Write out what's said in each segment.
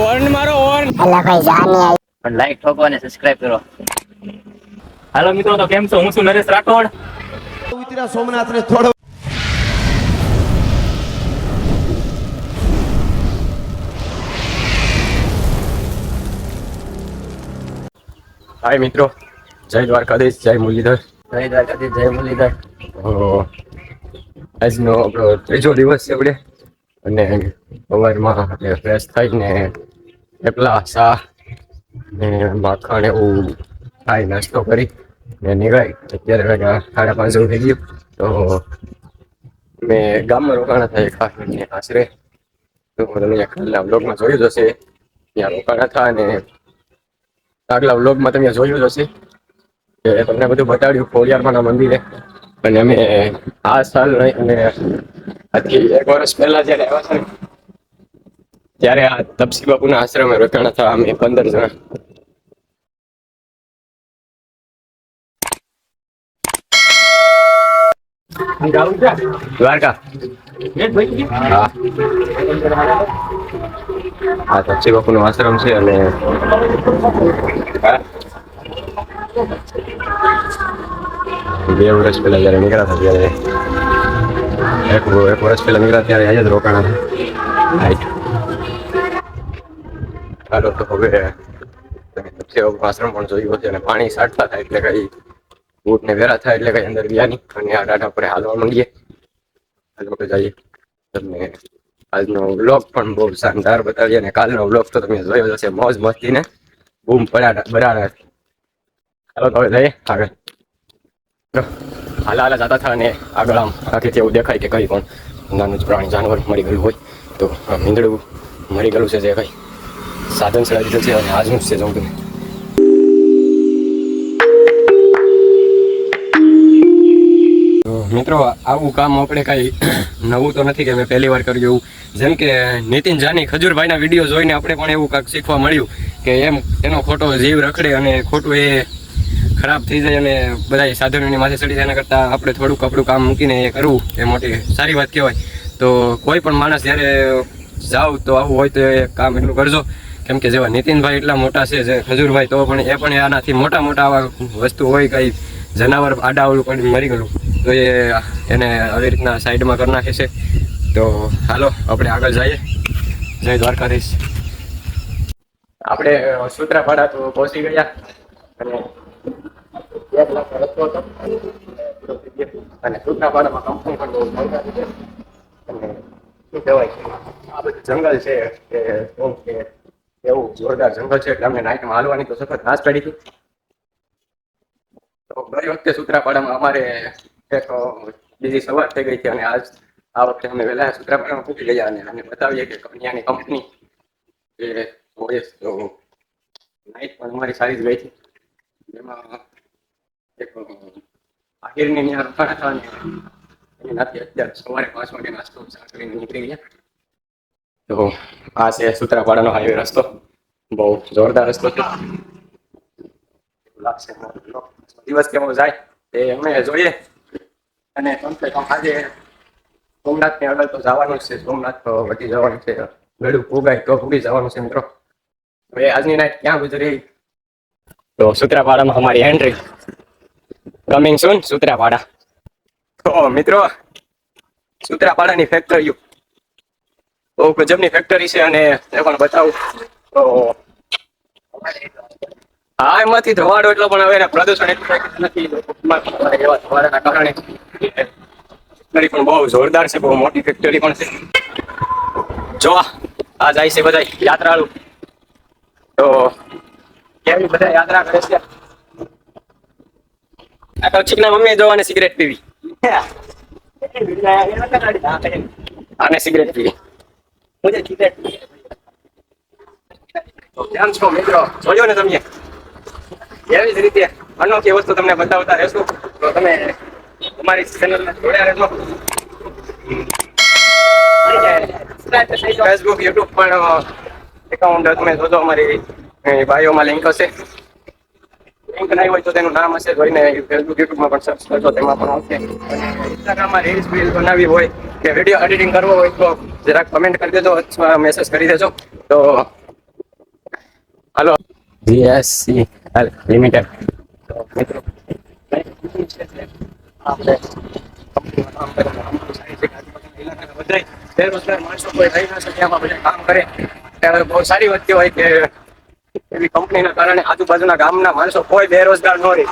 Horn મારો horn અલા ભાઈ જાની આવી. પણ લાઈક ઠોકો અને સબસ્ક્રાઇબ કરો. હાલો મિત્રો તો કેમ છો? હું છું નરેશ રાઠોડ. સોમનાથ ને થોડો હાય મિત્રો. જય દ્વારકાધીશ જય મુરલીધર. જય દ્વારકાધીશ જય મુરલીધર. આજનો આપણો ત્રીજો દિવસ છે આપણે. અને સવારમાં ફ્રેશ થઈને થેપલા સા ને માખણ એવું ખાઈ નાસ્તો કરી ને નીકળાય. અત્યારે વેગા સાડા પાંચ જેવું થઈ ગયું. તો મેં ગામમાં રોકાણા થાય કરીને આશરે. તો તમે કાલના બ્લોગમાં જોયું હશે. ત્યાં રોકાણા હતા અને આગલા બ્લોગમાં તમે જોયું જ હશે કે તમને બધું બતાડ્યું. ખોડિયારમાંના મંદિરે. અને અમે આ સાલ અને આજથી એક વર્ષ પહેલા જયારે આવ્યા હતા ત્યારે આ તપસી બાપુના આશ્રમે રોકાણા હતા અમે પંદર જણા. દ્વારકા. હા. તપસી બાપુનો આશ્રમ છે અને બે વર્ષ પહેલા જયારે નીકળ્યા હતા ત્યારે એક એક વર્ષ પહેલા નીકળ્યા ત્યારે અહીંયા જ રોકાણા હતા. ચાલો તો હવે આશ્રમ પણ જોયું છે અને પાણી સાટતા થાય એટલે કઈ બૂટ ને વેરા થાય એટલે કઈ અંદર ગયા નહીં. અને આ ડાટા પર હાલવા માંડીએ. હાલો તો જઈએ. તમને આજનો વ્લોગ પણ બહુ શાનદાર બતાવીએ અને કાલનો વ્લોગ તો તમે જોયો જ મોજ મસ્તી ને બૂમ પડાડા બરાડા ચાલો તો હવે જઈએ આગળ. હાલા હાલા જતા હતા અને આગળ આમ આખેથી એવું દેખાય કે કઈ પણ નાનું જ પ્રાણી જાનવર મરી ગયું હોય તો મીંદડું મરી ગયેલું છે જે કઈ સાધન ચડાવી દીધું છે અને આજનું જ છે જવું તમે. મિત્રો, આવું કામ આપણે કઈ નવું તો નથી કે મેં પહેલી વાર કર્યું એવું. જેમ કે નીતિન જાની ખજૂરભાઈના વીડિયો જોઈને આપણે પણ એવું કાંઈક શીખવા મળ્યું કે એમ એનો ખોટો જીવ રખડે અને ખોટું એ ખરાબ થઈ જાય અને બધા સાધનોની માથે ચડી જાય, એના કરતાં આપણે થોડુંક આપણું કામ મૂકીને એ કરવું એ મોટી સારી વાત કહેવાય. તો કોઈ પણ માણસ જ્યારે જાવ તો આવું હોય તો એ કામ એટલું કરજો. કેમ કે જેવા નીતિનભાઈ એટલા મોટા છે જે ખજૂરભાઈ, તો પણ એ પણ આનાથી મોટા મોટા આવા વસ્તુ હોય કંઈ જનાવર આડાવડું પણ મરી ગયું. તો એ એને આવી રીતના સાઈડમાં કરી નાખે છે. તો હાલો, આપણે આગળ જઈએ. જય દ્વારકાધીશ. આપણે સૂત્રાપાડા તો પહોંચી ગયા. અને જંગલ છે તો ગઈ વખતે સુત્રાપાડામાં અમારે એક બીજી સવાર થઈ ગઈ હતી અને આજ, આ વખતે અમે વહેલા સુત્રાપાડામાં પૂછી ગયા અને અમને બતાવીએ કે કન્યાની કંપની એ નાઇટ પણ અમારી સારી જ ગઈ હતી. જેમાં એક આહિરની ત્યાં રોકાણા હતા અને એની નાથી અત્યારે સવારે પાંચ વાગે નાસ્તો કરીને નીકળી ગયા. તો આ છે સૂત્રાપાડાનો હાઈવે રસ્તો. બહુ જોરદાર રસ્તો છે. દિવસ કેવો જાય એ અમે જોઈએ. અને કમ સે કમ આજે સોમનાથની આગળ તો જવાનું છે. સોમનાથ તો વધી જવાનું છે. ગળું ફૂગાય તો ફૂગી જવાનું છે મિત્રો. હવે આજની નાઈટ ક્યાં ગુજરી? તો સુત્રાપાડામાં અમારી એન્ટ્રી કમિંગ સુન સુત્રાપાડા તો મિત્રો સુત્રાપાડાની ફેક્ટરીઓ બહુ ગજબની ફેક્ટરી છે અને એ પણ બતાવું. તો હા, એમાંથી ધવાડો એટલો પણ હવે પ્રદૂષણ એટલું નથી ફેક્ટરી પણ બહુ જોરદાર છે, બહુ મોટી ફેક્ટરી પણ છે. જો આ જાય છે બધા યાત્રાળુ. તો કેવી બધા યાત્રા કરે છે. આ કૌશિકના મમ્મી જોવાને સિગરેટ પીવી. અને સિગરેટ પીવી. તો કેમ છો મિત્રો. જોયો ને તમે? એવી જ રીતે અનોખી વસ્તુ તમને બતાવતા રહેશું. તો તમે તમારી ચેનલને જોડ્યા રહેજો. ફેસબુક યુટ્યુબ પણ એકાઉન્ટ તમે જોજો અમારી. એ બાયોમાં લિંક હશે લિંક નહીં હોય તો તેનું નામ હશે જોઈને ફેસબુક યુટ્યુબમાં પણ સર્ચ કરજો તેમાં પણ આવશે અને ઇન્સ્ટાગ્રામમાં રીલ્સ રીલ બનાવી હોય કે વીડિયો એડિટિંગ કરવો હોય તો જરાક કમેન્ટ કરી દેજો અથવા મેસેજ કરી દેજો તો હાલો જીએસસી લિમિટેડ મિત્રો આપણે કંપનીમાં કામ બધાય બેરોજગાર માણસો કોઈ રહી ન શકે આમાં બધા કામ કરે ત્યારે બહુ સારી વસ્તુ હોય કે એવી કંપનીના કારણે આજુબાજુના ગામના માણસો કોઈ બેરોજગાર ન રહે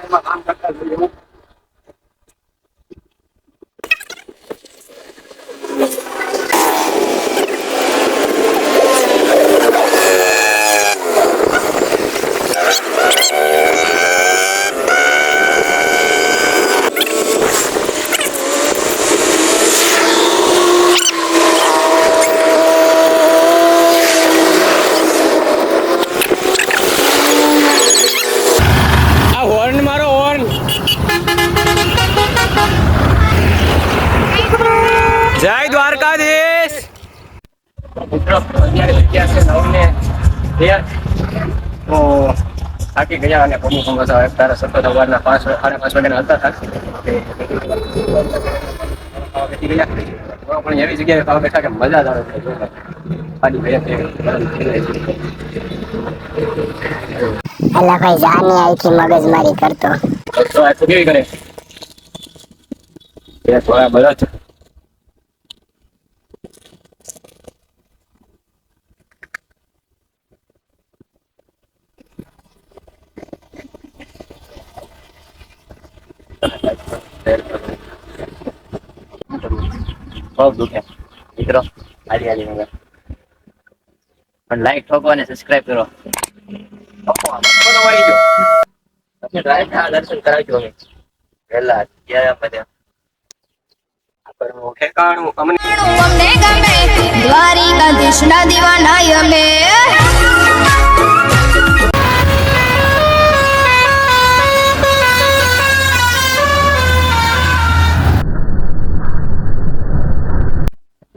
એમાં કામ કરતા જોઈએ આ હોર્ન મારો હોર્ન જય દ્વારકાધીશ મિત્રો અત્યારે જગ્યા છે નવને તેર તો થાકી ગયા અને પગું પંગો તારા સતત સવારના પાંચ સાડા પાંચ વાગ્યાના હતા બેસી ગયા. પણ એવી જગ્યાએ ખાવા બેઠા કે મજા જ આવે. ખાલી બે બે અલા ભાઈ જાની આઈથી મગજમારી કરતો. તો આ કેવી કરે? એ થોડા બળદ. બહુ દુખે મિત્રો, હારી હારી પણ લાઈક ઠોકો અને સબસ્ક્રાઇબ કરો. ના દર્શન કરાવજો અમે. ઠેકાણું અમને અમને. ગમે દ્વારિકાધીશના દીવાના અમે.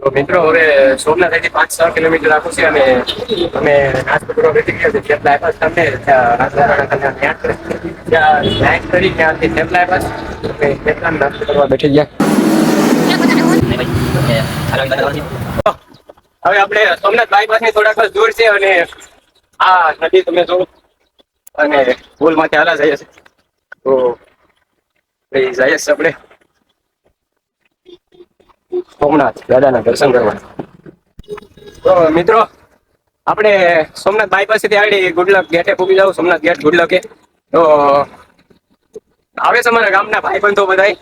તો મિત્રો, હવે સોમનાથ અહીંથી પાંચ છ કિલોમીટર આખું છે અને અમે નાસ્તો ગયા છે. જેટલા આપ્યા છે તમને, ત્યાં કરી ત્યાંથી જેટલા આપ્યા છે નાસ્તો કરવા બેઠી ગયા. હવે આપણે સોમનાથ બાયપાસની થોડાક દૂર છે અને આ નદી તમે જો અને પુલમાંથી હાલા જઈએ છે તો જઈએ છીએ આપણે. સોમનાથ, દાદાના દર્શન તો મિત્રો, આપણે સોમનાથ બાયપાસ આવી આગળ ગુડલક ગેટે પૂગી જાવ સોમનાથ ગેટ ગુડલકે. તો આવે છે અમારા ગામના ભાઈબંધો બધાય,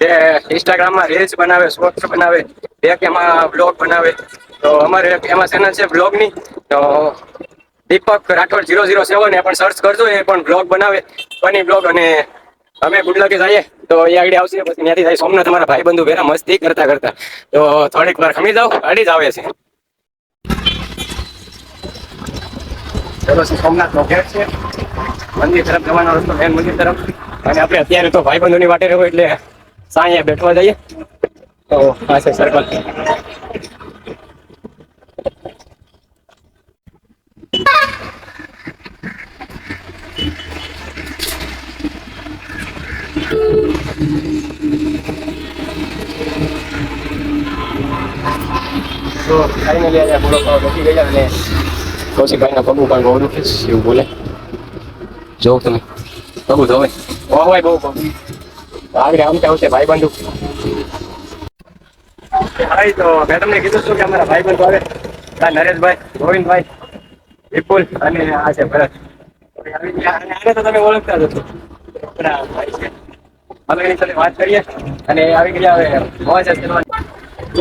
જે ઇન્સ્ટાગ્રામમાં રીલ્સ બનાવે શોર્ટ્સ બનાવે, એક એમાં બ્લોગ બનાવે. તો અમારે એમાં ચેનલ છે બ્લોગની તો Deepak Rathod zero zero seven એ પણ સર્ચ કરજો, એ પણ બ્લોગ બનાવે. ફની બ્લોગ અને અમે ગુડલકે જઈએ, તો એ આગળ આવશે, પછી ત્યાંથી જાય સોમનાથ. ભાઈ બંધુ ભેરા મસ્તી કરતા કરતા. તો થોડીક વાર ખમી જાઓ અડી જ આવે છે. ચલો સોમનાથ નો ગેટ છે. મંદિર તરફ જવાનો રસ્તો મેન મંદિર તરફ. અને આપણે અત્યારે તો ભાઈ બંધુની વાટે રહ્યો એટલે સાંજે બેઠવા જઈએ. તો પાસે સર્કલ તો ફાઇનલી આજે પૂરો પાવ બેસી ગયા અને કૌશિકભાઈના પગું પણ બહુ દુખે છે એવું બોલે? જોઉં તમે. પગું ધોવે. હોય બહુ પગું. આગળ આમ આવશે ભાઈ બંધુ ભાઈ તો મેં તમને કીધું છું કે અમારા ભાઈ બંધુ આવે. આ નરેશભાઈ, ગોવિંદભાઈ, વિપુલ અને આ છે ભરત. આને તો તમે ઓળખતા જ આપણા ભાઈ છે હવે એની સાથે વાત કરીએ. અને આવી ગયા હવે મોજ જ કરવાની ને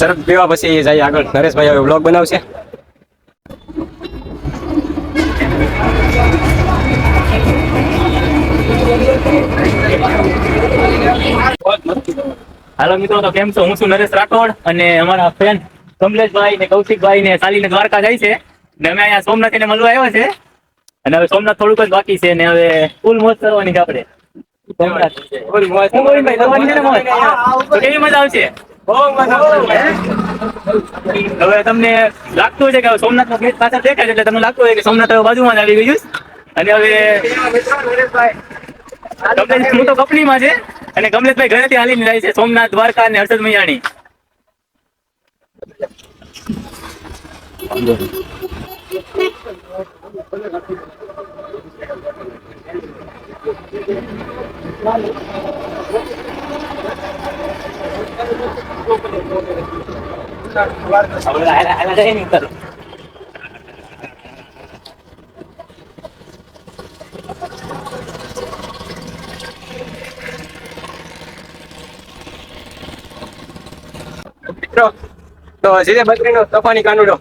શરદ પીવા પછી જઈએ આગળ. નરેશભાઈ હવે બ્લોગ બનાવશે. હાલો મિત્રો, તો કેમ છો? હું છું નરેશ રાઠોડ અને અમારા ફ્રેન્ડ કમલેશભાઈ ને કૌશિકભાઈ ને ચાલીને દ્વારકા જાય છે. ને અમે અહીંયા સોમનાથ એને મળવા આવ્યા છે. અને હવે સોમનાથ થોડુંક જ બાકી છે ને હવે ફૂલ મોજ કરવાની છે આપણે. કેવી મજા આવશે? હવે તમને લાગતું છે કે સોમનાથ નો ગેટ પાછળ દેખાય એટલે તમને લાગતું હોય કે સોમનાથ હવે બાજુમાં જ આવી ગયું અને હવે કમલેશ હું તો કંપનીમાં છે અને કમલેશભાઈ ઘરેથી હાલીને જાય છે સોમનાથ દ્વારકા અને હર્ષદ મૈયાણી આપણે હાલા- હાલા જઈએ ને ઉપર. મિત્રો તો સીધે બકરીનો તોફાની કાનુડો.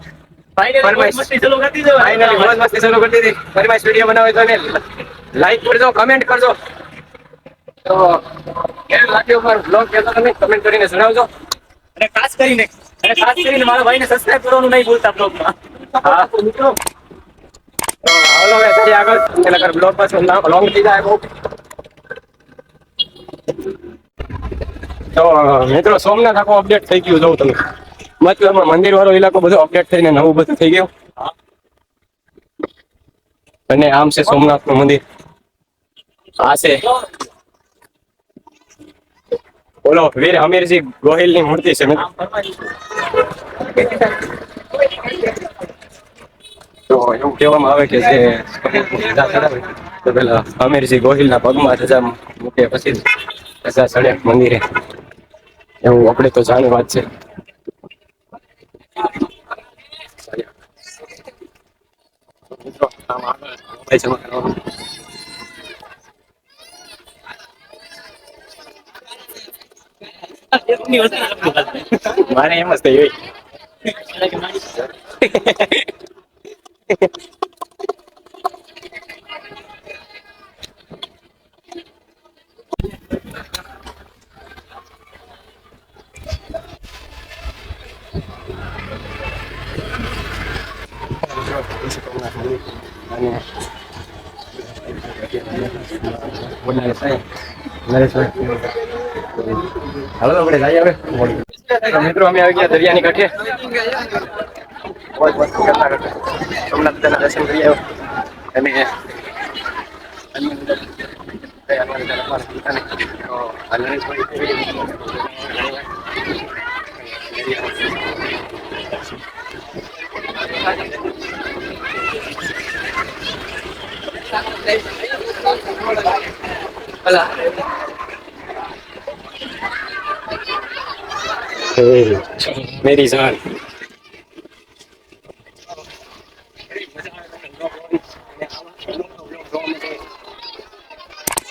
લાઈક કરજો કમેન્ટ કરજો. તો કેવું લાગ્યું મારો બ્લોગ કહેતો તમે? કમેન્ટ કરીને જણાવજો. અને ખાસ કરીને અને ખાસ કરીને મારા ભાઈને સબસ્ક્રાઇબ કરવાનું નહીં ભૂલતા બ્લોગમાં હા. મિત્રો તો હાલો હવે જઈએ આગળ. એના કર બ્લોગ પાછો લોંગ થઈ જાય બહુ તો મિત્રો સોમનાથ આખો અપડેટ થઈ ગયું જોઉં તમે મતલબ મંદિર વાળો ઇલાકો બધો અપડેટ થઈને નવું બધું થઈ ગયું. અને આમ છે સોમનાથનું મંદિર. આ છે. બોલો, વીર હમીરજી ગોહિલની મૂર્તિ છે તો એવું કહેવામાં આવે કે જે પેલા અમીરજી ગોહિલના પગમાં ધજા મૂકે પછી ધજા મંદિરે. એવું આપણે તો જાણી વાત છે મિત્રો, આમ આગળ મોબાઈલ જમા કરવાનું. મારે એમ જ થયું હાલો આપણે જઈએ હવે તો મિત્રો અમે આવી ગયા દરિયાની કાંઠે મોજ મસ્તી કરતા કરતા સોમનાથ દાદાના દર્શન કરી આવ્યો અને Hola. Hey. Merizal.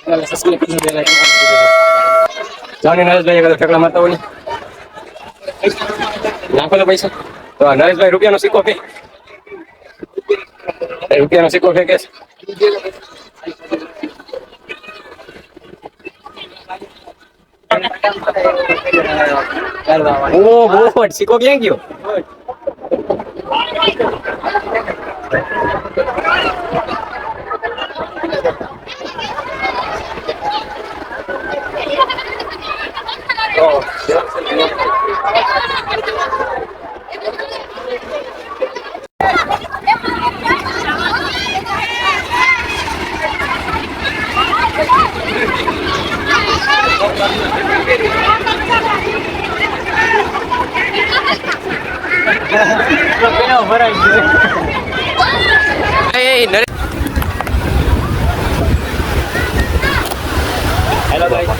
¿Qué es lo que se llama? ¿Qué es lo que se es lo que se lo se ¿Qué es ઓ બહુ સિક્કો ક્યાં ગયો?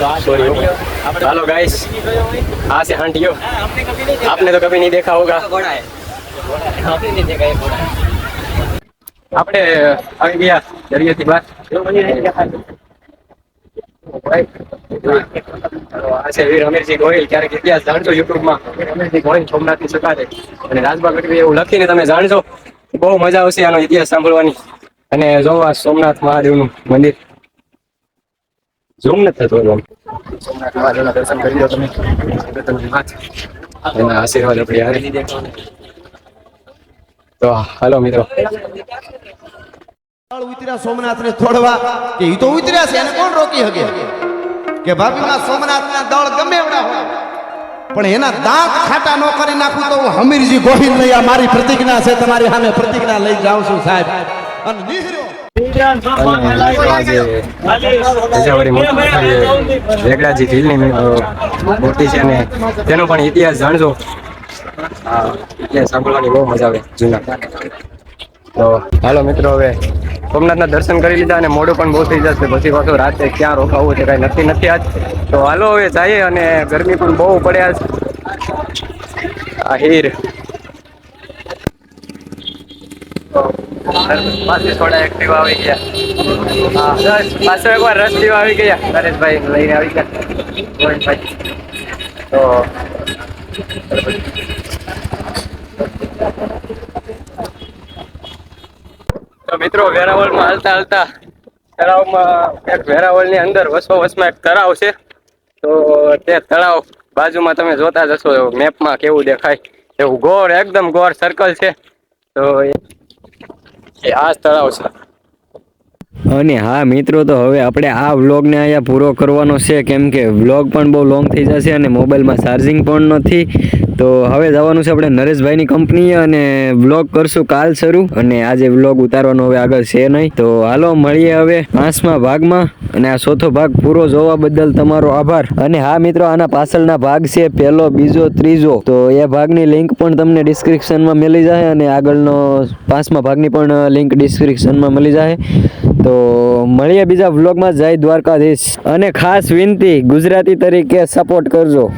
હેલો ગાઈસ તો આ Sorry, છે हो આપણે हेलो गाइस हाँ से आंटियों હા, हमने कभी नहीं देखा आपने तो कभी नहीं देखा होगा घोड़ा है घोड़ा है हमने नहीं देखा ये घोड़ा है આપણે આવી ગયા દરિયાથી બહાર આ છે વીર અમીરસિંહ ગોહિલ ક્યારેક ઇતિહાસ જાણજો યુટ્યુબમાં અમીરસિંહ ગોહિલ સોમનાથની સકારે અને રાજબા ગઢવી એવું લખીને તમે જાણજો બહુ મજા આવશે આનો ઇતિહાસ સાંભળવાની અને જોવા સોમનાથ મહાદેવનું મંદિર ઝૂમ સોમનાથ મહાદેવના દર્શન હારે તો ઉતર્યા છે, એને કોણ રોકી શકે? કે ભાભીમાં સોમનાથ ના દળ ગમે એવડા હોય. પણ એના દાંત ખાટા ન કરી નાખું તો હમીરજી ગોહિલ લઈ આ મારી પ્રતિજ્ઞા છે, તમારી સામે પ્રતિજ્ઞા લઈ જાઉં છું સાહેબ. અને નીહર્યો તેનો પણ ઇતિહાસ જાણજો સાંભળવાની બહુ મજા આવે જૂના તો હાલો મિત્રો, હવે સોમનાથના દર્શન કરી લીધા અને મોડું પણ બહુ થઈ જશે પછી પાછું રાતે ક્યાં રોકાવું છે, કાંઈ નક્કી નથી આજ તો હાલો હવે જઈએ અને ગરમી પણ બહુ પડ્યા છે. આહિર પાછી થોડા એક્ટિવ આવી ગયા. હા, બસ, પાછો એકવાર રસ પીવા આવી ગયા. નરેશભાઈ લઈને આવી ગયા. તો મિત્રો, વેરાવળમાં હાલતા હાલતા તળાવમાં એક વેરાવળની અંદર વસો વસમાં એક તળાવ છે. તો તે તળાવ બાજુમાં તમે જોતા જશો મેપમાં કેવું દેખાય. એવું ગોળ, એકદમ ગોળ સર્કલ છે. તો એ આ તળાવ છે. અને હા, મિત્રો, તો હવે આપણે આ વ્લોગને અહીંયા પૂરો કરવાનો છે. કેમ કે વ્લોગ પણ બહુ લોંગ થઈ જશે અને મોબાઈલમાં ચાર્જિંગ પણ નથી. તો હવે જવાનું છે આપણે નરેશભાઈની કંપનીએ અને વ્લોગ કરશું કાલ શરૂ. અને આજે વ્લોગ ઉતારવાનો હવે આગળ છે નહીં. તો હાલો, મળીએ હવે પાંચમા ભાગમાં. અને આ ચોથો ભાગ પૂરો જોવા બદલ તમારો આભાર. અને હા મિત્રો, આના પાછળના ભાગ છે પહેલો, બીજો, ત્રીજો. તો એ ભાગની લિંક પણ તમને ડિસ્ક્રિપ્શનમાં મળી જાય અને આગળનો પાંચમા ભાગની પણ લિંક ડિસ્ક્રિપ્શનમાં મળી જાય. તો મળીએ બીજા વ્લોગમાં જય દ્વારકાધીશ. અને ખાસ વિનંતી, ગુજરાતી તરીકે સપોર્ટ કરજો.